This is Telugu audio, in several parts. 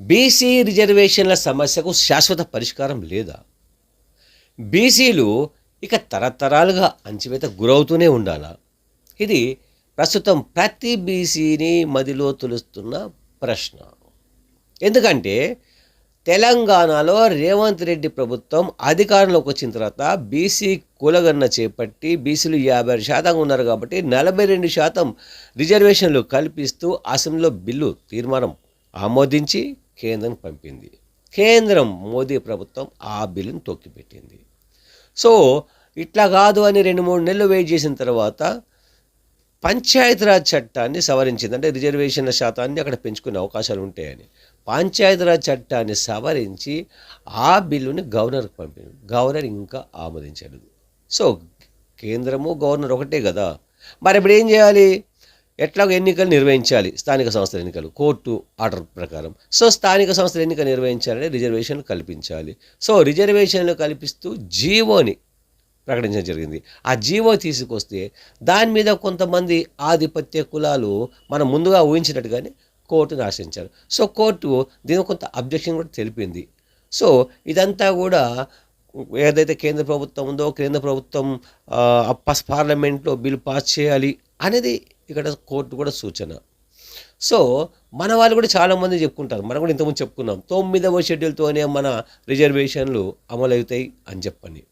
బీసీ రిజర్వేషన్ల సమస్యకు శాశ్వత పరిష్కారం లేదా? బీసీలు ఇక తరతరాలుగా అంచివేత గురవుతూనే ఉండాలా? ఇది ప్రస్తుతం ప్రతి బీసీని మదిలో తొలుస్తున్న ప్రశ్న. ఎందుకంటే తెలంగాణలో రేవంత్ రెడ్డి ప్రభుత్వం అధికారంలోకి వచ్చిన తర్వాత బీసీ కులగన్న చేపట్టి బీసీలు యాభై ఆరు శాతం ఉన్నారు కాబట్టి నలభై రెండు శాతం రిజర్వేషన్లు కల్పిస్తూ అసెంబ్లీలో బిల్లు తీర్మానం ఆమోదించి కేంద్రం పంపింది. కేంద్రం మోదీ ప్రభుత్వం ఆ బిల్లును తొక్కిపెట్టింది. సో ఇట్లా కాదు అని రెండు మూడు నెలలు వెయిట్ చేసిన తర్వాత పంచాయతీరాజ్ చట్టాన్ని సవరించింది. అంటే రిజర్వేషన్ల శాతాన్ని అక్కడ పెంచుకునే అవకాశాలు ఉంటాయని. పంచాయతీరాజ్ చట్టాన్ని సవరించి ఆ బిల్లుని గవర్నర్కి పంపింది. గవర్నర్ ఇంకా ఆమోదించలేదు. సో కేంద్రము గవర్నర్ ఒకటే కదా. మరి ఇప్పుడు ఏం చేయాలి? ఎట్లాగో ఎన్నికలు నిర్వహించాలి స్థానిక సంస్థల ఎన్నికలు కోర్టు ఆర్డర్ ప్రకారం. సో స్థానిక సంస్థల ఎన్నిక నిర్వహించాలంటే రిజర్వేషన్లు కల్పించాలి. సో రిజర్వేషన్లు కల్పిస్తూ జీవోని ప్రకటించడం జరిగింది. ఆ జీవో తీసుకొస్తే దాని మీద కొంతమంది ఆధిపత్య కులాలు మనం ముందుగా ఊహించినట్టుగానే కోర్టును ఆశించారు సో కోర్టు దీని కొంత అబ్జెక్షన్ కూడా తెలిపింది. సో ఇదంతా కూడా ఏదైతే కేంద్ర ప్రభుత్వం ఉందో కేంద్ర ప్రభుత్వం పస్ పార్లమెంట్లో బిల్ పాస్ చేయాలి అనేది ఇక్కడ కోర్టు కూడా సూచన. సో మన వాళ్ళు కూడా చాలామంది చెప్పుకుంటారు. మనం కూడా ఇంతకుముందు చెప్పుకున్నాం. తొమ్మిదవ షెడ్యూల్తోనే మన రిజర్వేషన్లు అమలవుతాయి అని చెప్పని.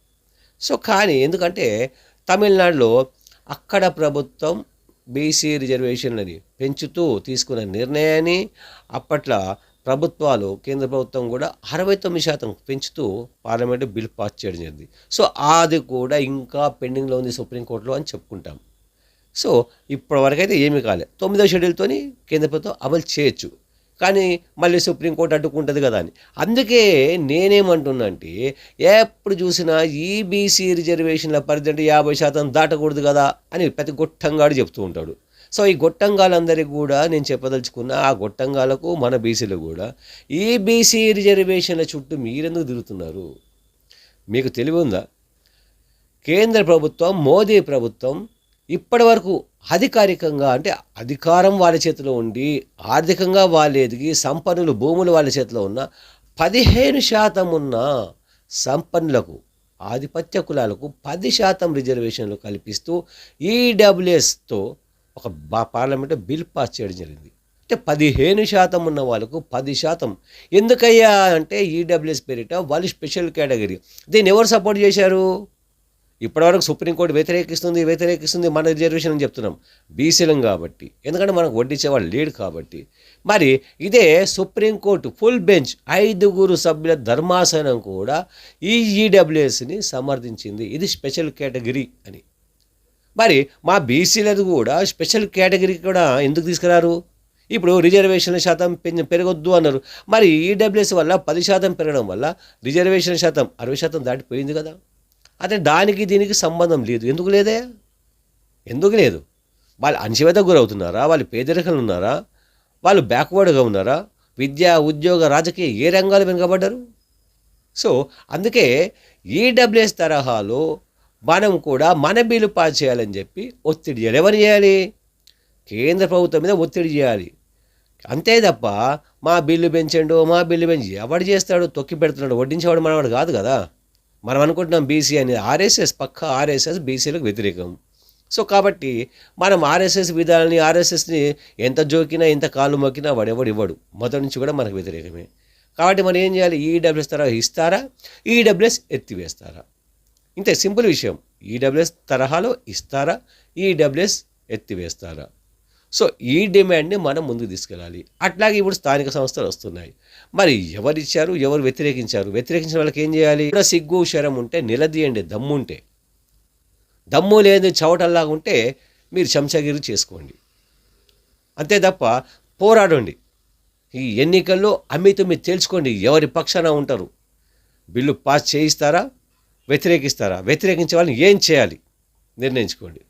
సో కానీ ఎందుకంటే తమిళనాడులో అక్కడ ప్రభుత్వం బీసీ రిజర్వేషన్లని పెంచుతూ తీసుకున్న నిర్ణయాన్ని అప్పట్లో ప్రభుత్వాలు కేంద్ర ప్రభుత్వం కూడా అరవై తొమ్మిది శాతం పెంచుతూ పార్లమెంటు బిల్ పాస్ చేయడం జరిగింది. సో అది కూడా ఇంకా పెండింగ్లో ఉంది సుప్రీంకోర్టులో అని చెప్పుకుంటాం. సో ఇప్పటివరకు అయితే ఏమీ కాలేదు తొమ్మిదో షెడ్యూల్తోని కేంద్ర ప్రభుత్వం అమలు చేయొచ్చు. కానీ మళ్ళీ సుప్రీంకోర్టు అడ్డుకుంటుంది కదా అని. అందుకే నేనేమంటున్నా అంటే ఎప్పుడు చూసినా ఈబీసీ రిజర్వేషన్ల పరిధి అంటే యాభై శాతం దాటకూడదు కదా అని ప్రతి గొట్టంగాడు చెప్తూ ఉంటాడు. సో ఈ గొట్టంగాలందరికీ కూడా నేను చెప్పదలుచుకున్న ఆ గొట్టంగాలకు మన బీసీలు కూడా ఈబీసీ రిజర్వేషన్ల చుట్టూ మీరెందుకు తిరుగుతున్నారు? మీకు తెలివి ఉందా? కేంద్ర ప్రభుత్వం మోదీ ప్రభుత్వం ఇప్పటి వరకు అధికారికంగా అంటే అధికారం వాళ్ళ చేతిలో ఉండి ఆర్థికంగా వాళ్ళు ఎదిగి సంపన్నులు భూములు వాళ్ళ చేతిలో ఉన్న పదిహేను శాతం ఉన్న సంపన్నులకు ఆధిపత్య కులాలకు పది శాతం రిజర్వేషన్లు కల్పిస్తూ ఈడబ్ల్యూఎస్తో ఒక పార్లమెంట్ బిల్ పాస్ చేయడం జరిగింది. అంటే పదిహేను శాతం ఉన్న వాళ్ళకు పది శాతం. ఎందుకయ్యా అంటే ఈడబ్ల్యూఎస్ పేరిట వాళ్ళు స్పెషల్ కేటగిరీ. దీన్ని ఎవరు సపోర్ట్ చేశారు? ఇప్పటివరకు సుప్రీంకోర్టు వ్యతిరేకిస్తుంది వ్యతిరేకిస్తుంది మన రిజర్వేషన్ అని చెప్తున్నాం. బీసీలం కాబట్టి. ఎందుకంటే మనకు వడ్డించేవాళ్ళు లేడు కాబట్టి. మరి ఇదే సుప్రీంకోర్టు ఫుల్ బెంచ్ ఐదుగురు సభ్యుల ధర్మాసనం కూడా ఈ ఈడబ్ల్యూఎస్ని సమర్థించింది. ఇది స్పెషల్ కేటగిరీ అని. మరి మా బీసీలది కూడా స్పెషల్ కేటగిరీ కూడా ఎందుకు తీసుకురారు? ఇప్పుడు రిజర్వేషన్ల శాతం పెంచ పెరగొద్దు అన్నారు. మరి ఈడబ్ల్యూఎస్ వల్ల పది శాతం పెరగడం వల్ల రిజర్వేషన్ శాతం అరవై శాతం దాటిపోయింది కదా. అదే దానికి దీనికి సంబంధం లేదు. ఎందుకు లేదే? ఎందుకు లేదు? వాళ్ళు అణచివేతకు గురవుతున్నారా? వాళ్ళు పేదరికంలో ఉన్నారా? వాళ్ళు బ్యాక్వర్డ్గా ఉన్నారా? విద్య ఉద్యోగ రాజకీయ ఏ రంగాలు వెనుకబడ్డారు? సో అందుకే ఈడబ్ల్యూఎస్ తరహాలో మనం కూడా మన బిల్లు పాస్ చేయాలని చెప్పి ఒత్తిడి చేయాలి ఎవరు చేయాలి? కేంద్ర ప్రభుత్వం మీద ఒత్తిడి చేయాలి. అంతే తప్ప మా బిల్లు పెంచండు మా బిల్లు పెంచి ఎవడు చేస్తాడు తొక్కి పెడుతున్నాడు వడ్డించేవాడు మనవాడు కాదు కదా. మనం అనుకుంటున్నాం బీసీ అనేది ఆర్ఎస్ఎస్ పక్క ఆర్ఎస్ఎస్ బీసీలకు వ్యతిరేకం. సో కాబట్టి మనం ఆర్ఎస్ఎస్ విధానాన్ని ఆర్ఎస్ఎస్ని ఎంత జోకినా ఎంత కాళ్ళు మొక్కినా వాడెవడు ఇవ్వడు. మొదటి నుంచి కూడా మనకు వ్యతిరేకమే. కాబట్టి మనం ఏం చేయాలి? ఈడబ్ల్యూఎస్ తరహా ఇస్తారా? ఈడబ్ల్యూఎస్ ఎత్తివేస్తారా ఇంతే సింపుల్ విషయం. ఈడబ్ల్యూఎస్ తరహాలో ఇస్తారా? ఈడబ్ల్యూఎస్ ఎత్తివేస్తారా సో ఈ డిమాండ్ని మనం ముందుకు తీసుకెళ్ళాలి. అట్లాగే ఇప్పుడు స్థానిక సంస్థలు వస్తున్నాయి. మరి ఎవరిచ్చారు? ఎవరు వ్యతిరేకించారు? వ్యతిరేకించిన వాళ్ళకి ఏం చేయాలి? కూడా సిగ్గు శరం ఉంటే నిలదీయండి. దమ్ము ఉంటే. దమ్ము లేని చవటల్లాగా ఉంటే మీరు చెంచగిరి చేసుకోండి. అంతే తప్ప పోరాడండి. ఈ ఎన్నికల్లో అమ్మితో మీరు తేల్చుకోండి. ఎవరి పక్షాన ఉంటారు? బిల్లు పాస్ చేయిస్తారా? వ్యతిరేకిస్తారా? వ్యతిరేకించే వాళ్ళని ఏం చేయాలి? నిర్ణయించుకోండి.